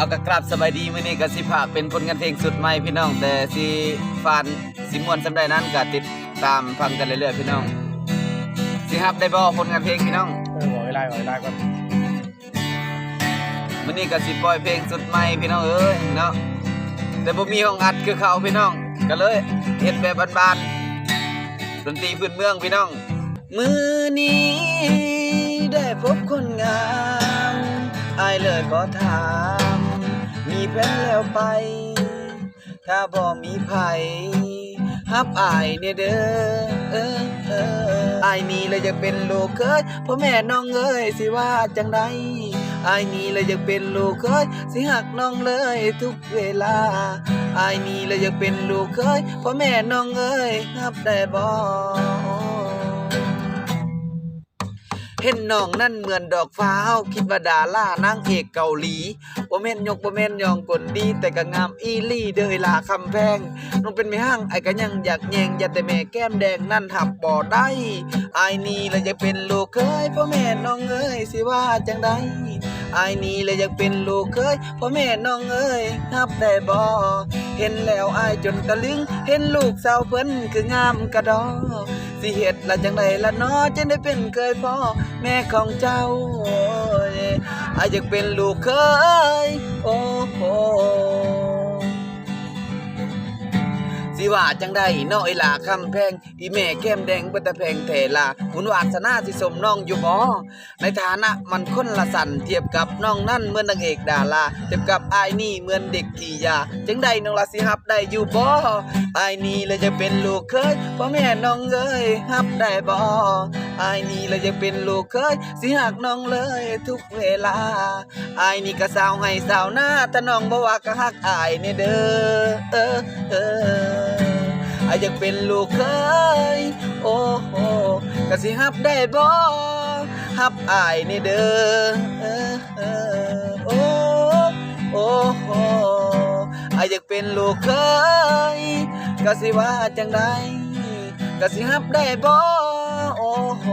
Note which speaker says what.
Speaker 1: เอากระกราบสบายดีมื้อนี้ก็สิพากเป็นผลงานเพลงสุดใหม่พี่น้อง แต่สิฟานสิม่วนสำใดนั้นก็ติดตามฟังกันเรื่อยๆพี่น้องสิฮับได้บ่ผลงานเพลงพี่น้อง
Speaker 2: เออบอกเวลาบอกเวลาก่อน
Speaker 1: มื้อนี้ก็สิปล่อยเพลงสุดใหม่พี่น้องเอ้ยเนาะแต่บ่มีห้องอัดคือเขาพี่น้อง ก็เลยเฮ็ดแบบบ้านๆดนตรีพื้นเมืองพี่น้อง มื้อนี้ได้พบคนงามอายเลยขอถามมี แฟนแล้วไป ถ้าบ่มีไผฮับอายเนี่ยเด้อเออเอออายนี่เลยอยากเป็นลูกเคยพ่อแม่น้องเอ้ยสิว่าจังไดอายนี่เลยอยากเป็นลูกเคยสิหักน้องเลยทุกเวลาอายนี่เลยอยากเป็นลูกเคยพ่อแม่น้องเอ้ยฮับได้บ่ เห็นน้องนั่นเหมือนดอกฟ้าวคิดว่าดารานางเอกเกาหลีบ่แม่นยกบ่แม่นยองกลดีแต่ก็งามอีลี่เด้อลาคำแพงน้องเป็นแม่ห้างไอ้ก็ยังอยากแยงอย่าแต่แม่แก้มแดงนั่นหับบ่ได้อายนี่เลยอยากเป็นลูกเคยพ่อแม่น้องเอ้ยสิว่าจังไดอายนี่เลยอยากเป็นลูกเคยพ่อแม่น้องเอ้ยรับได้บ่ เห็นแล้วอายจนตะลึง เห็นลูกสาวเพิ่นคืองามกระดอสิเหตุละจังไดละเนาะจะได้เป็นเคยพ่อแม่ของเจ้าอาอยากเป็นลูกเคยโอ้โห สิว่าจังได้น้อลาคำแพง อีแม่แก้มแดงเบ่ตะแพงแทลาบุญวาสนาสิสมน้องอยู่บ่ในฐานะมันคนละสันเทียบกับน้องนั่นเหมือนนางเอกดาราเทียบกับอายนี่เหมือนเด็กขี้ยา จังได้น้องละสิฮับได้อยู่บ่อายนี่เลยจะเป็นลูกเคยพ่อแม่น้องเอ้ยฮับได้บ่อายนี่เลยจะเป็นลูกเคยสิหักน้องเลยทุกเวลาอายนี่ก็สาวให้สาวหน้าถ้าน้องบ่ว่าก็ฮักอายนี่เด้อเออเออ อยากเป็นลูกเคยโอ้โหกะสิฮับได้บ่ฮับอายนี่เด้อโอ้โอ้โหอายอยากเป็นลูกเคยกะสิว่าจังไดกะสิฮับได้บ่โอ้โห